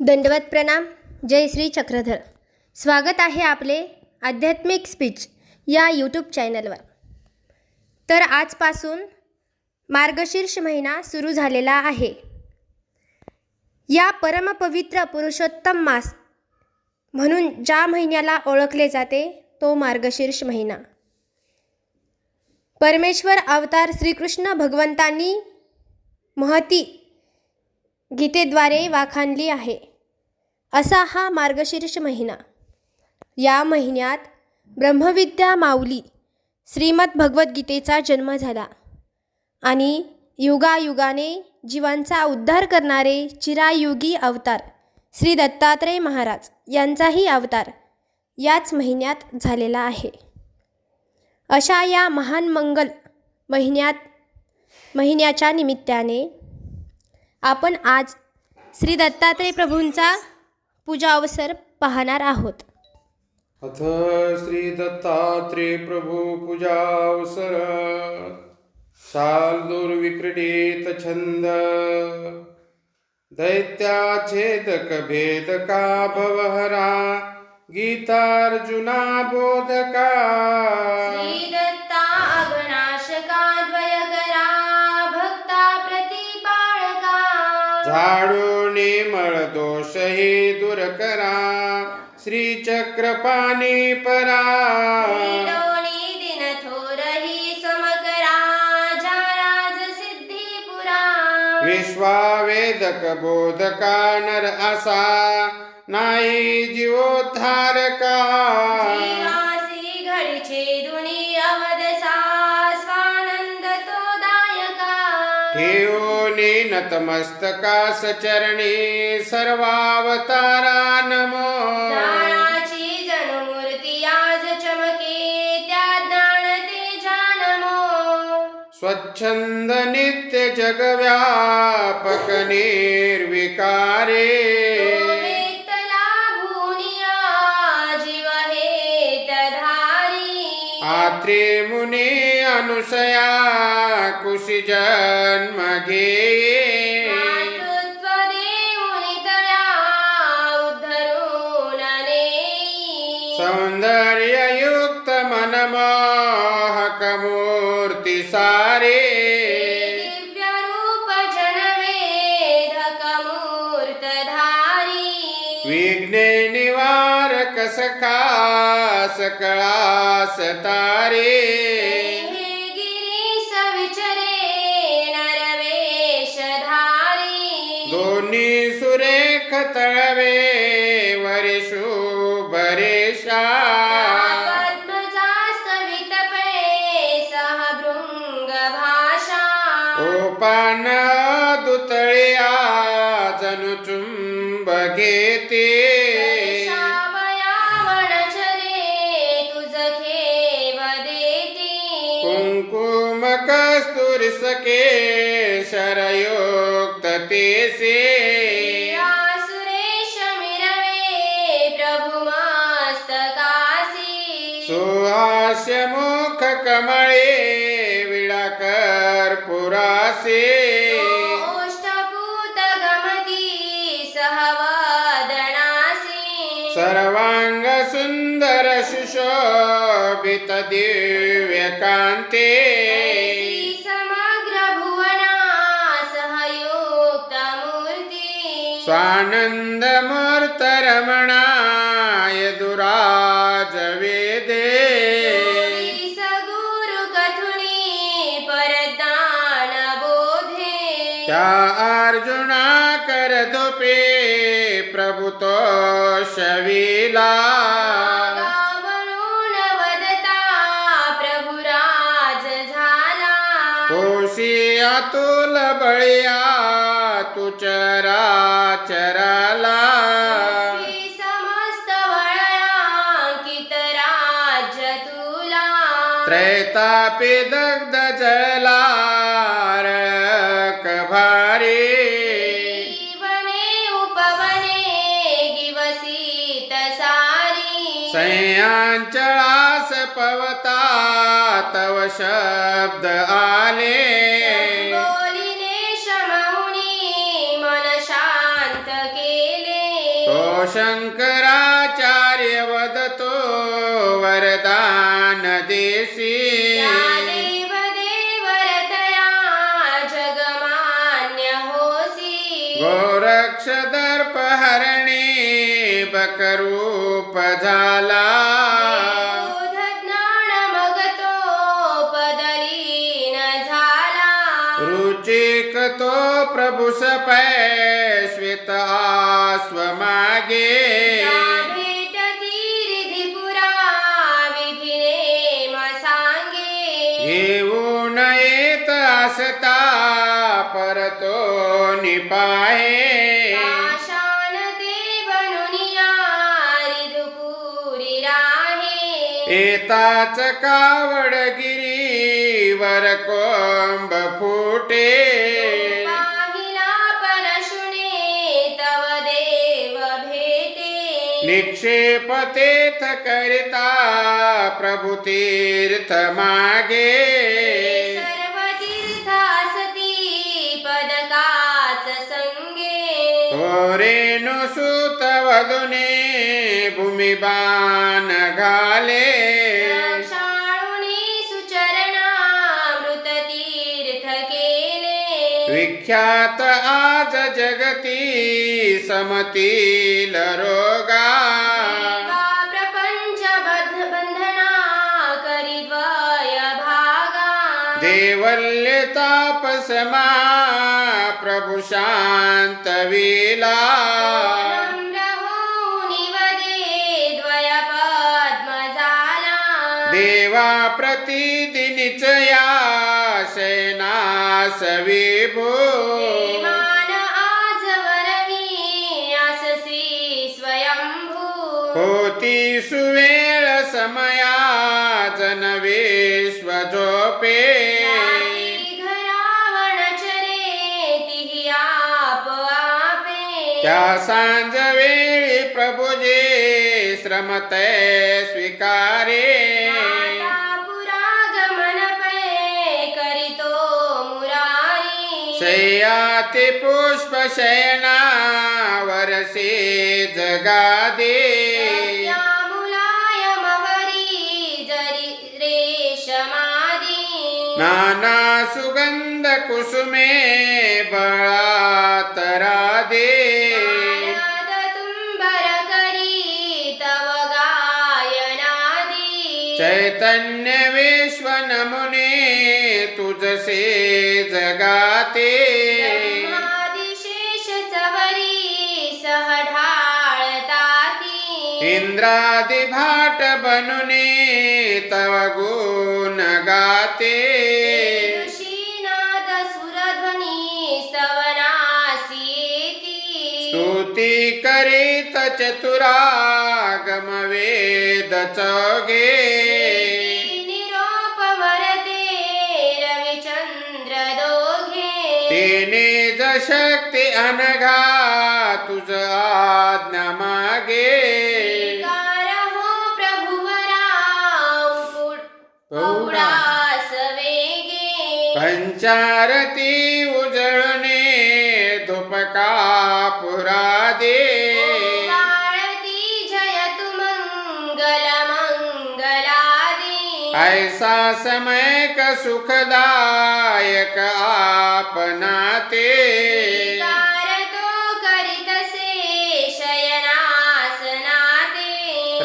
दंडवत प्रणाम. जय श्री चक्रधर. स्वागत आहे आपले आध्यात्मिक स्पीच या यूट्यूब चॅनलवर तर आजपासून मार्गशीर्ष महिना सुरू झालेला आहे. या परमपवित्र पुरुषोत्तम मास म्हणून ज्या महिन्याला ओळखले जाते तो मार्गशीर्ष महिना. परमेश्वर अवतार श्रीकृष्ण भगवंतांनी महती गीतेद्वारे वाखाणली आहे. असा हा मार्गशीर्ष महिना. या महिन्यात ब्रह्मविद्या माऊली श्रीमद भगवद्गीतेचा जन्म झाला आणि युगायुगाने जीवांचा उद्धार करणारे चिरायुगी अवतार श्री दत्तात्रय महाराज यांचाही अवतार याच महिन्यात झालेला आहे. अशा या महान मंगल महिन्यात महिन्याच्या निमित्ताने आपण आज श्री दत्तात्रय प्रभूंचा पूजा अवसर पाहणार आहोत. अथ श्री दत्तात्रेय प्रभू पूजावसर शार्दूर्विक्रीडित छंद। दैत्याच्छेदक भेदका भवहरा गीतार्जुना बोधका झाडूने मळ दोष हे दूर करा. श्रीचक्रपाणी परा. लोणी दिन थोरही समकरा जाराज सिद्धिपुरा विश्वावेदक बोधका नर असा नाही जीवोद्धारका. नतमस्तकास चरणी सर्वावतारा नमो। ज्ञानाची जणमूर्ती आज चमके त्या ज्ञान तेजानमो स्वच्छंद नित्य जगव्यापक निर्विकारे। ದಾತ್ರಿ ಮುನಿ ಅನುಸಯ ಕುಶಿ ಜನ್ಮಗೆ. ಸೌಂದರ್ಯಯುಕ್ತ ಮನಮೋಹಕಮೋ सखा सकळास तारे. हे गिरीश विचरे नरवेशधारी दोन्ही सुरेख तळवे वरिषु भाषा. ओपान दुतळिया जनु चुंब घेते. સુર સકે શરયુક્ત તે સે સુહાસ્ય મુખ કમળે વિળાકર પુરાસે સર્વાંગ સુંદર સુશોભિત દિવ્યકાંતે. मूर्ती स्वानंद मूर्त रमणाय दुराज वेदे सगुरु कथुनी परदान बोधे त्या अर्जुना कर दुपे प्रभुतो शविला अतुल बळिया। तू चरा चराला समस्त वळयांकित राज्य तुला. त्रैतापी दग्ध जळला रळक भारी जीवने उपवने गिवसीत सारी संयांचळास पवता तव शब्द आले. शंकराचार्य वदतो वरदान देव देवरतया जगमान्य होसी गोरक्ष दर्प हरणी बकरूप झाला बोध ज्ञान मगतो पदलीन झाला रुचिक तो प्रभु सपै श्वेत आस्व येताच कावडगिरी वर कोंब फुटे. पाहिला परशुने तव देव भेटे. निक्षेप तेथ करिता प्रभु तीर्थ मागे. सर्व तीर्थ असती पदकाच संगे. थोरेनु ಸುತ ವಧುನೆ ಭೂಮಿ ಬಾನ ಗಾಲೆ ವಿಖ್ಯಾತ ಆಜ ಜಗತಿ ಸಮತಿ ಲರೋಗಾ देवल्य तापसमा प्रभु शांत विला देवा प्रतिदिनिच या सेनास विभू मान आजवरही आससी स्वयंभू। होती सुवेळ समया जन विश्व झोपे घरावण चरे तिही आप आपे। त्या सांज वेळी प्रभुजे श्रमते स्वीकारे। शय्याति पुष्प शयना वरसे जगादे ನಾನಾ ಸುಗಂಧ ಕುಸುಮೆ ಬಳಾತರಾದೆ. ತುಂಬರ ಕರಿ ತವ ಗಾಯನಾದಿ. ಚೈತನ್ಯ ವಿಶ್ವ ನಮುನೆ ತುಜಸೆ ಜಗಾತೆ. ढाळताती इंद्रादि भाट बनुने तव गुण गाते। ऋषीनाद सुरध्वनी स्तवनासीति। स्तुती करीत चतुरागम वेद चौगे। निरोप वरते रविचंद्र दोघे। तिने शक्ती अनघा तुझ आज्ञा मागे। पंचारती उजळणे धुपका मंगल मंगलादी. ऐसा समय क सुखदायक आपनाते. स्वीकार तो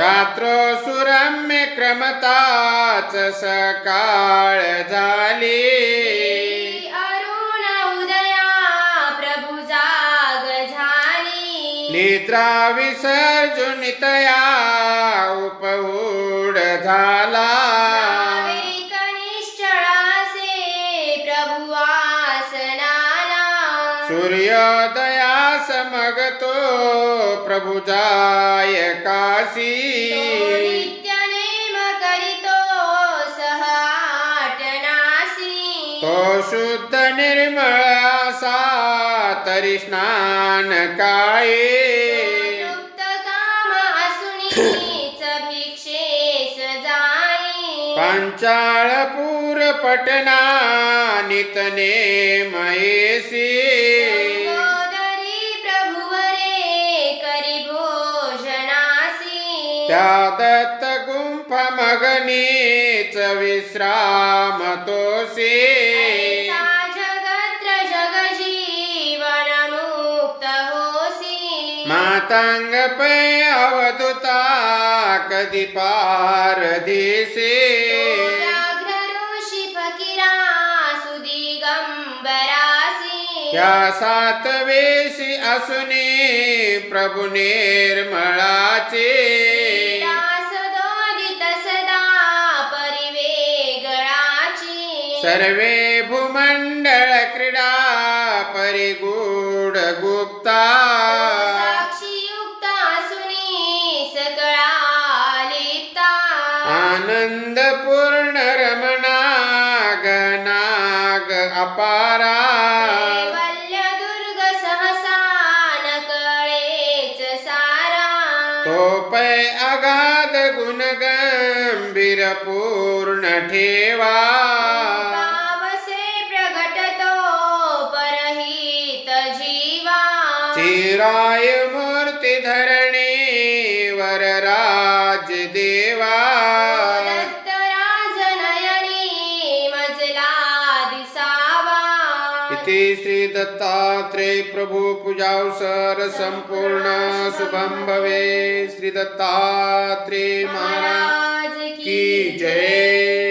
रात्रो सुरम्य क्रमताच सकाळ झाली. अरुण उदया प्रभु जाग झाली. निद्रा विसर्जुनितया उपहूड झाला. सूर्योदया समगतो प्रभु जाय काशी। तो नित्य नेम करीतो सह आटनासी तो शुद्ध निर्मळ असा तरी स्नान काये। काम असुनीच भिक्षेस जाई पांचाळपूर पटना नितने मयेसी त्या दत्त गुंफ मगनीच विश्राम तोसी मुक्त होसी मातांग पै अवधुता कधी पार दिसे व्याघ्र ऋषी फकीरा सुदिगंबरासी त्या सात वेशी असुनी प्रभु निर्मळाचे सर्वे भूमंडळ क्रीडा परिगूढ गुप्ता. साक्षीयुक्त असुनी सकळा लिप्ता. आनंद पूर्ण रमणा गनाग अपारा. दुर्ग सहसा न कळेच सारा. तो पै अगाध गुण गंभीर पूर्ण ठेवा. चिराय मूर्ती धरणी वर राज देवा। इति श्री दत्तात्रेय प्रभु पूजावसर संपूर्ण शुभम भवे। श्री दत्तात्रेय महाराज की जय।